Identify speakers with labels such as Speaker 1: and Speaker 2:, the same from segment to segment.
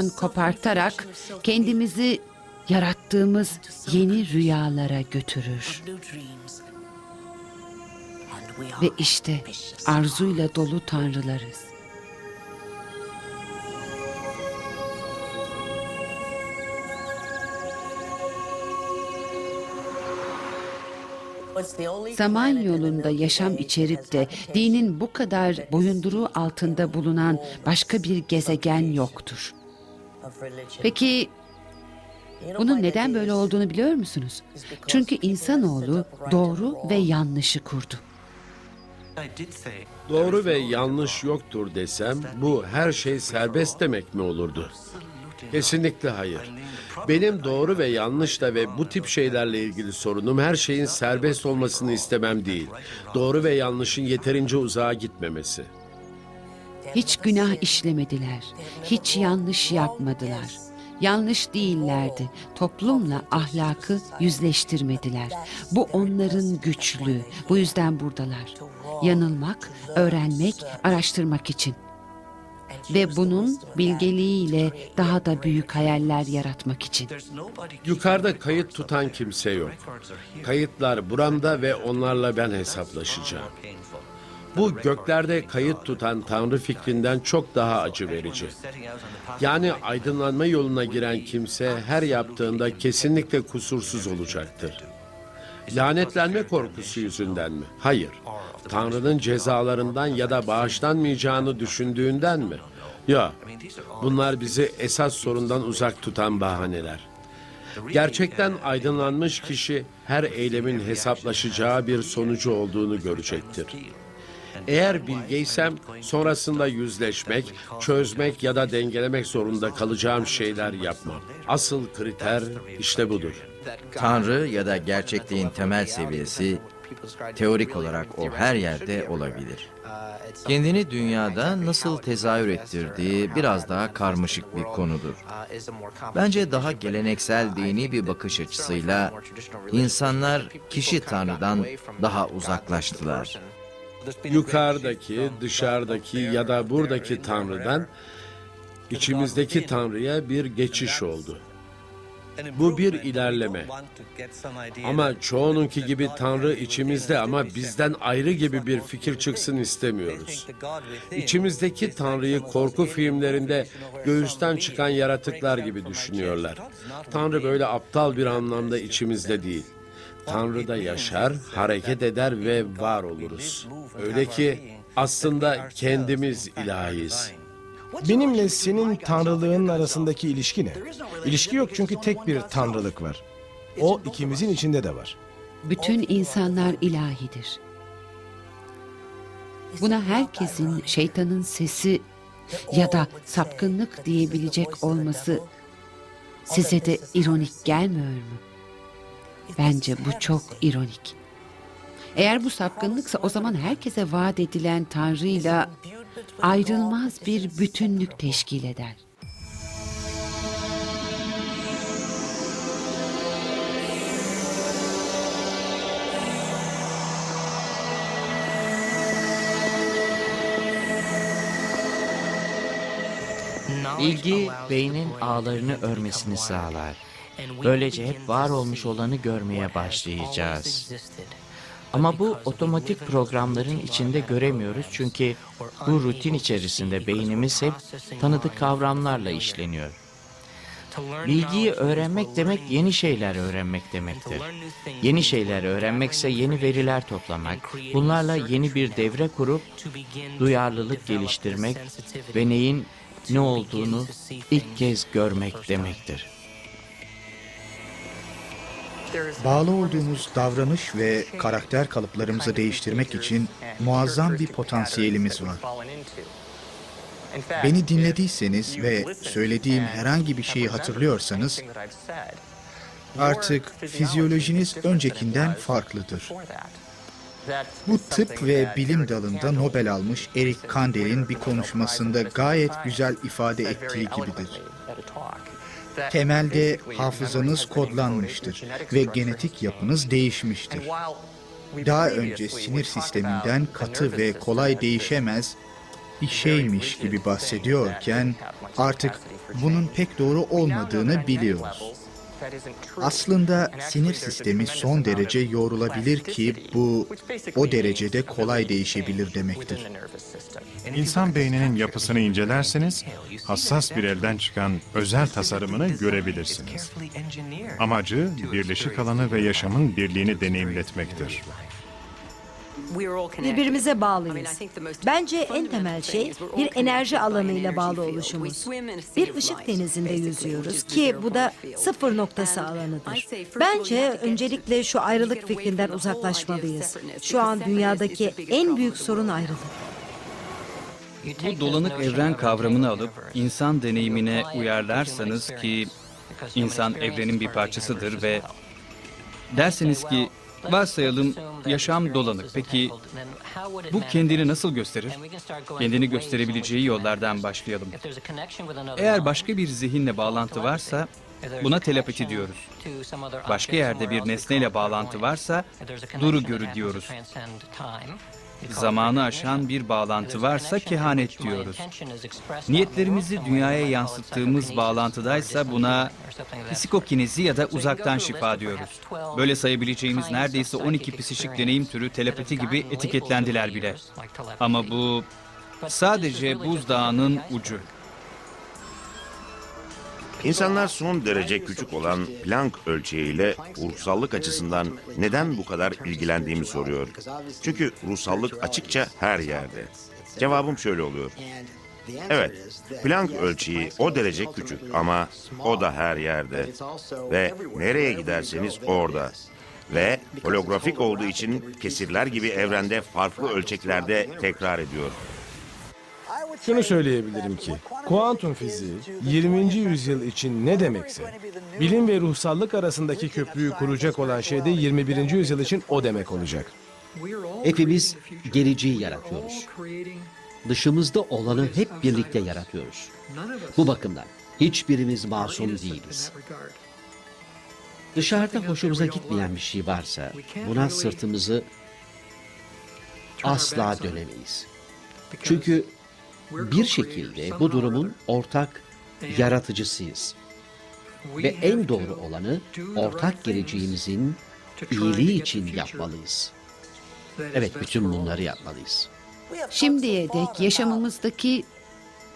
Speaker 1: hayattan kopartarak kendimizi yarattığımız yeni rüyalara götürür. Ve işte arzuyla dolu tanrılarız. Zaman yolunda yaşam içerip de dinin bu kadar boyunduruğu altında bulunan başka bir gezegen yoktur. Peki bunun neden böyle olduğunu biliyor musunuz? Çünkü insanoğlu doğru ve yanlışı kurdu.
Speaker 2: Doğru ve yanlış yoktur desem bu her şey serbest demek mi olurdu? Kesinlikle hayır. Benim doğru ve yanlışla ve bu tip şeylerle ilgili sorunum her şeyin serbest olmasını istemem değil. Doğru ve yanlışın yeterince uzağa gitmemesi.
Speaker 1: Hiç günah işlemediler, hiç yanlış yapmadılar. Yanlış değillerdi. Toplumla ahlakı yüzleştirmediler. Bu onların güçlüğü. Bu yüzden buradalar. Yanılmak, öğrenmek, araştırmak için. Ve bunun bilgeliğiyle daha da büyük hayaller yaratmak için.
Speaker 2: Yukarıda kayıt tutan kimse yok. Kayıtlar buramda ve onlarla ben hesaplaşacağım. Bu göklerde kayıt tutan Tanrı fikrinden çok daha acı verici. Yani aydınlanma yoluna giren kimse her yaptığında kesinlikle kusursuz olacaktır. Lanetlenme korkusu yüzünden mi? Hayır. Tanrı'nın cezalarından ya da bağışlanmayacağını düşündüğünden mi? Ya, bunlar bizi esas sorundan uzak tutan bahaneler. Gerçekten aydınlanmış kişi her eylemin hesaplaşacağı bir sonucu olduğunu görecektir. Eğer bilgeysem sonrasında yüzleşmek, çözmek ya da dengelemek zorunda kalacağım şeyler yapmam. Asıl kriter işte budur.
Speaker 3: Tanrı ya da gerçekliğin temel seviyesi teorik olarak o her yerde olabilir. Kendini dünyada nasıl tezahür ettirdiği biraz daha karmaşık bir konudur. Bence daha geleneksel dini bir bakış açısıyla insanlar kişi Tanrı'dan daha uzaklaştılar.
Speaker 2: Yukarıdaki, dışarıdaki ya da buradaki Tanrı'dan içimizdeki Tanrı'ya bir geçiş oldu. Bu bir ilerleme. Ama çoğununki gibi Tanrı içimizde ama bizden ayrı gibi bir fikir çıksın istemiyoruz. İçimizdeki Tanrı'yı korku filmlerinde göğüsten çıkan yaratıklar gibi düşünüyorlar. Tanrı böyle aptal bir anlamda içimizde değil. Tanrı'da yaşar, hareket eder ve var oluruz. Öyle ki aslında kendimiz ilahiyiz.
Speaker 4: Benimle senin tanrılığın arasındaki ilişki ne? İlişki yok çünkü tek bir tanrılık var. O ikimizin içinde de var.
Speaker 1: Bütün insanlar ilahidir. Buna herkesin şeytanın sesi ya da sapkınlık diyebilecek olması size de ironik gelmiyor mu? Bence bu çok ironik. Eğer bu sapkınlıksa o zaman herkese vaat edilen Tanrı'yla ayrılmaz bir bütünlük teşkil eder.
Speaker 5: İlgi beynin ağlarını örmesini sağlar. Böylece hep var olmuş olanı görmeye başlayacağız. Ama bu otomatik programların içinde göremiyoruz çünkü bu rutin içerisinde beynimiz hep tanıdık kavramlarla işleniyor. Bilgiyi öğrenmek demek yeni şeyler öğrenmek demektir. Yeni şeyler öğrenmekse yeni veriler toplamak, bunlarla yeni bir devre kurup duyarlılık geliştirmek ve neyin ne olduğunu ilk kez görmek demektir.
Speaker 6: Bağlı olduğumuz davranış ve karakter kalıplarımızı değiştirmek için muazzam bir potansiyelimiz var. Beni dinlediyseniz ve söylediğim herhangi bir şeyi hatırlıyorsanız artık fizyolojiniz öncekinden farklıdır. Bu tıp ve bilim dalında Nobel almış Eric Kandel'in bir konuşmasında gayet güzel ifade ettiği gibidir. Temelde hafızanız kodlanmıştır ve genetik yapınız değişmiştir. Daha önce sinir sisteminden katı ve kolay değişemez bir şeymiş gibi bahsediyorken artık bunun pek doğru olmadığını biliyoruz. Aslında sinir sistemi son derece yorulabilir ki bu o derecede kolay değişebilir demektir.
Speaker 7: İnsan beyninin yapısını incelerseniz hassas bir elden çıkan özel tasarımını görebilirsiniz. Amacı birleşik alanı ve yaşamın birliğini deneyimletmektir.
Speaker 8: Birbirimize bağlıyız. Bence en temel şey bir enerji alanıyla bağlı oluşumuz. Bir ışık denizinde yüzüyoruz ki bu da sıfır noktası alanıdır. Bence öncelikle şu ayrılık fikrinden uzaklaşmalıyız. Şu an dünyadaki en büyük sorun ayrılık.
Speaker 9: Bu dolanık evren kavramını alıp insan deneyimine uyarlarsanız ki insan evrenin bir parçasıdır ve derseniz ki varsayalım yaşam dolanık. Peki bu kendini nasıl gösterir? Kendini gösterebileceği yollardan başlayalım. Eğer başka bir zihinle bağlantı varsa buna telepati diyoruz. Başka yerde bir nesneyle bağlantı varsa duru görü diyoruz. Zamanı aşan bir bağlantı varsa kehanet diyoruz. Niyetlerimizi dünyaya yansıttığımız bağlantıdaysa buna psikokinezi ya da uzaktan şifa diyoruz. Böyle sayabileceğimiz neredeyse 12 psişik deneyim türü telepati gibi etiketlendiler bile. Ama bu sadece buzdağının ucu.
Speaker 10: İnsanlar son derece küçük olan Planck ölçeğiyle ruhsallık açısından neden bu kadar ilgilendiğimi soruyor. Çünkü ruhsallık açıkça her yerde. Cevabım şöyle oluyor. Evet, Planck ölçeği o derece küçük ama o da her yerde. Ve nereye giderseniz orada. Ve holografik olduğu için kesirler gibi evrende farklı ölçeklerde tekrar ediyor.
Speaker 4: Şunu söyleyebilirim ki, kuantum fiziği 20. yüzyıl için ne demekse, bilim ve ruhsallık arasındaki köprüyü kuracak olan şey de 21. yüzyıl için o demek olacak.
Speaker 11: Hepimiz geleceği yaratıyoruz. Dışımızda olanı hep birlikte yaratıyoruz. Bu bakımdan hiçbirimiz masum değiliz. Dışarıda hoşumuza gitmeyen bir şey varsa buna sırtımızı asla dönemeyiz. Çünkü bir şekilde bu durumun ortak yaratıcısıyız. Ve en doğru olanı ortak geleceğimizin iyiliği için yapmalıyız. Evet, bütün bunları yapmalıyız.
Speaker 1: Şimdiye dek yaşamımızdaki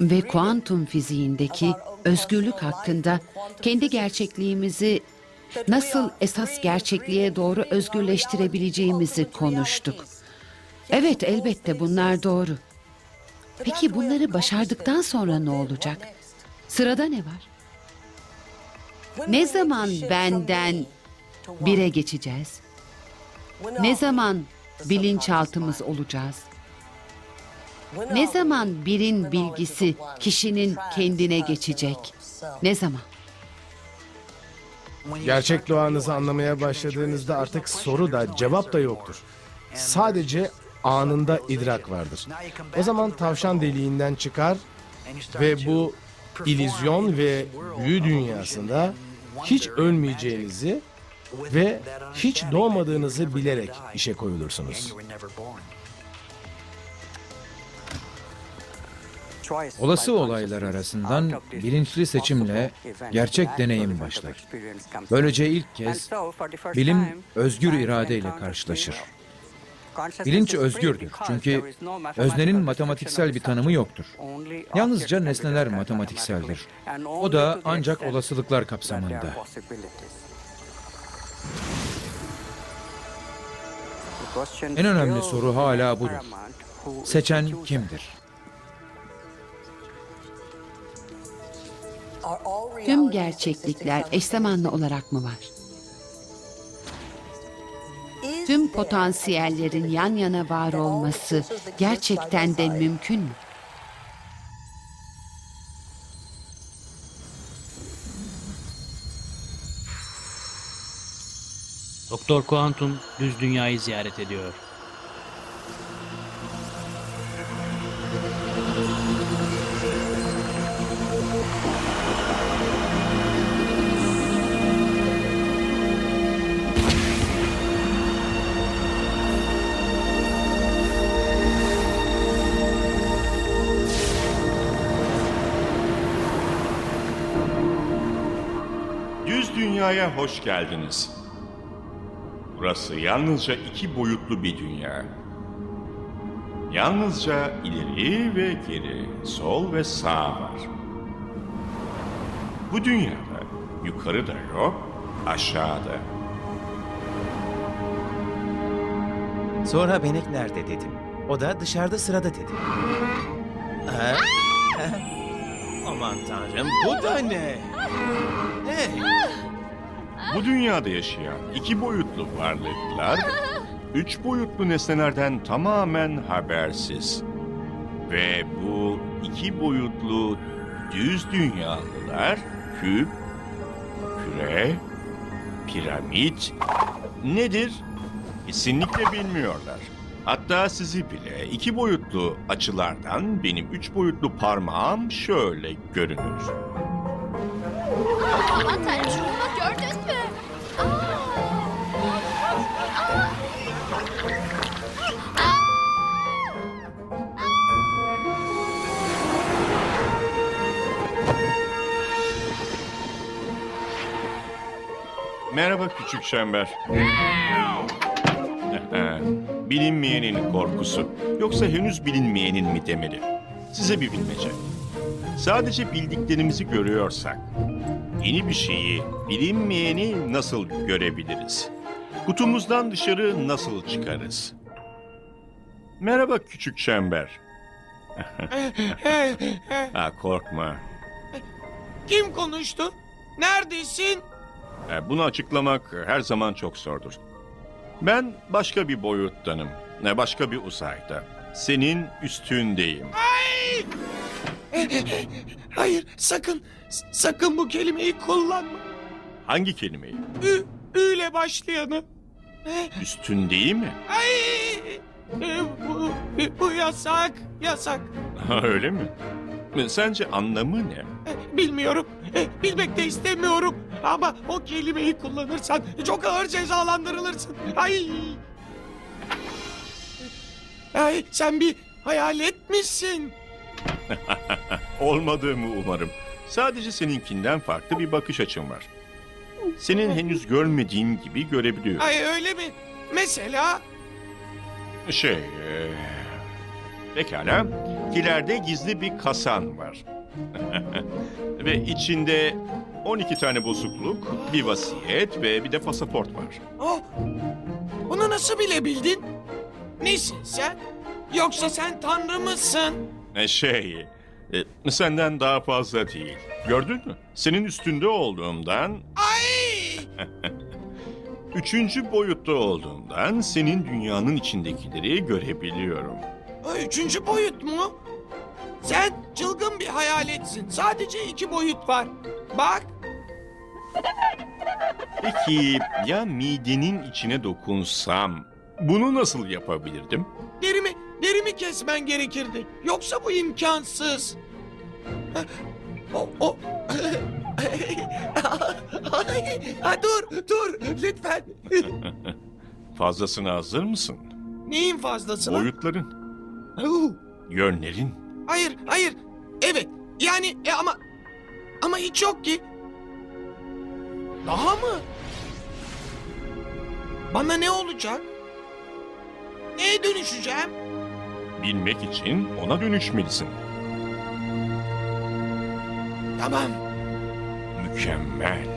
Speaker 1: ve kuantum fiziğindeki özgürlük hakkında kendi gerçekliğimizi nasıl esas gerçekliğe doğru özgürleştirebileceğimizi konuştuk. Evet elbette bunlar doğru. Peki bunları başardıktan sonra ne olacak? Sırada ne var? Ne zaman benden bire geçeceğiz? Ne zaman bilinçaltımız olacağız? Ne zaman birin bilgisi kişinin kendine geçecek? Ne zaman?
Speaker 4: Gerçek doğanızı anlamaya başladığınızda artık soru da cevap da yoktur. Sadece anında idrak vardır. O zaman tavşan deliğinden çıkar ve bu ilizyon ve büyü dünyasında hiç ölmeyeceğinizi ve hiç doğmadığınızı bilerek işe koyulursunuz.
Speaker 12: Olası olaylar arasından bilinçli seçimle gerçek deneyim başlar. Böylece ilk kez bilim özgür iradeyle karşılaşır. Bilinç özgürdür çünkü öznenin matematiksel bir tanımı yoktur. Yalnızca nesneler matematikseldir. O da ancak olasılıklar kapsamında. En önemli soru hala budur. Seçen kimdir?
Speaker 1: Tüm gerçeklikler eş zamanlı olarak mı var? Tüm potansiyellerin yan yana var olması gerçekten de mümkün mü?
Speaker 13: Doktor Kuantum düz dünyayı ziyaret ediyor.
Speaker 14: Dünyaya hoş geldiniz. Burası yalnızca iki boyutlu bir dünya. Yalnızca ileri ve geri, sol ve sağ var. Bu dünyada yukarı da yok, aşağıda.
Speaker 15: Sonra Benek nerede dedim. O da dışarıda sırada dedi. Ha? Aman tanrım bu da ne? Ne?
Speaker 14: Bu dünyada yaşayan iki boyutlu varlıklar, üç boyutlu nesnelerden tamamen habersiz. Ve bu iki boyutlu düz dünyalılar küp, küre, piramit nedir? Kesinlikle bilmiyorlar. Hatta sizi bile iki boyutlu açılardan benim üç boyutlu parmağım şöyle görünür.
Speaker 16: Aman tanrım gördün mü?
Speaker 14: Merhaba küçük şember. Bilinmeyenin korkusu. Yoksa henüz bilinmeyenin mi demeli? Size bir bilmece. Sadece bildiklerimizi görüyorsak, yeni bir şeyi, bilinmeyeni nasıl görebiliriz? Kutumuzdan dışarı nasıl çıkarız? Merhaba küçük şember. ha, korkma.
Speaker 17: Kim konuştu? Neredesin?
Speaker 14: E, Bunu açıklamak her zaman çok zordur. Ben başka bir boyuttanım. Ne başka bir uzayda. Senin üstündeyim.
Speaker 17: Hayır sakın sakın bu kelimeyi kullanma.
Speaker 14: Hangi kelimeyi?
Speaker 17: Ü, ü ile başlayanı.
Speaker 14: Üstündeyim mi?
Speaker 17: Ay! E, bu, bu yasak, yasak.
Speaker 14: Öyle mi? Sence anlamı ne?
Speaker 17: E, Bilmiyorum, e, bilmek de istemiyorum. Ama o kelimeyi kullanırsan çok ağır cezalandırılırsın. Ay! Ay, sen bir hayalet misin?
Speaker 14: Olmadığımı umarım. Sadece seninkinden farklı bir bakış açım var. Senin henüz görmediğin gibi görebiliyorum.
Speaker 17: Ay öyle mi? Mesela
Speaker 14: Şey... e, Pekala. İleride gizli bir kasan var. ve içinde 12 tane bozukluk, bir vasiyet ve bir de pasaport var.
Speaker 17: Oh, bunu nasıl bilebildin? Nesin sen? Yoksa sen tanrı mısın?
Speaker 14: E, Şey... e, Senden daha fazla değil. Gördün mü? Senin üstünde olduğumdan...
Speaker 17: Ay!
Speaker 14: Üçüncü boyutta olduğumdan senin dünyanın içindekileri görebiliyorum.
Speaker 17: Üçüncü boyut mu? Sen çılgın bir hayaletsin. Sadece iki boyut var. Bak,
Speaker 14: Peki ya midenin içine dokunsam bunu nasıl yapabilirdim?
Speaker 17: derimi, derimi kesmen gerekirdi. Yoksa bu imkansız. O, o... Ay, ha, dur, dur, lütfen.
Speaker 14: Fazlasına hazır mısın?
Speaker 17: Neyin fazlasına?
Speaker 14: Boyutların, yönlerin.
Speaker 17: Hayır, hayır. Evet, yani e, ama... Ama hiç yok ki. Daha mı? Bana ne olacak? Neye dönüşeceğim?
Speaker 14: Bilmek için ona dönüşmelisin.
Speaker 17: Tamam.
Speaker 14: Mükemmel.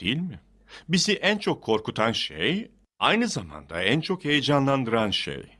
Speaker 14: Değil mi? Bizi en çok korkutan şey aynı zamanda en çok heyecanlandıran şey.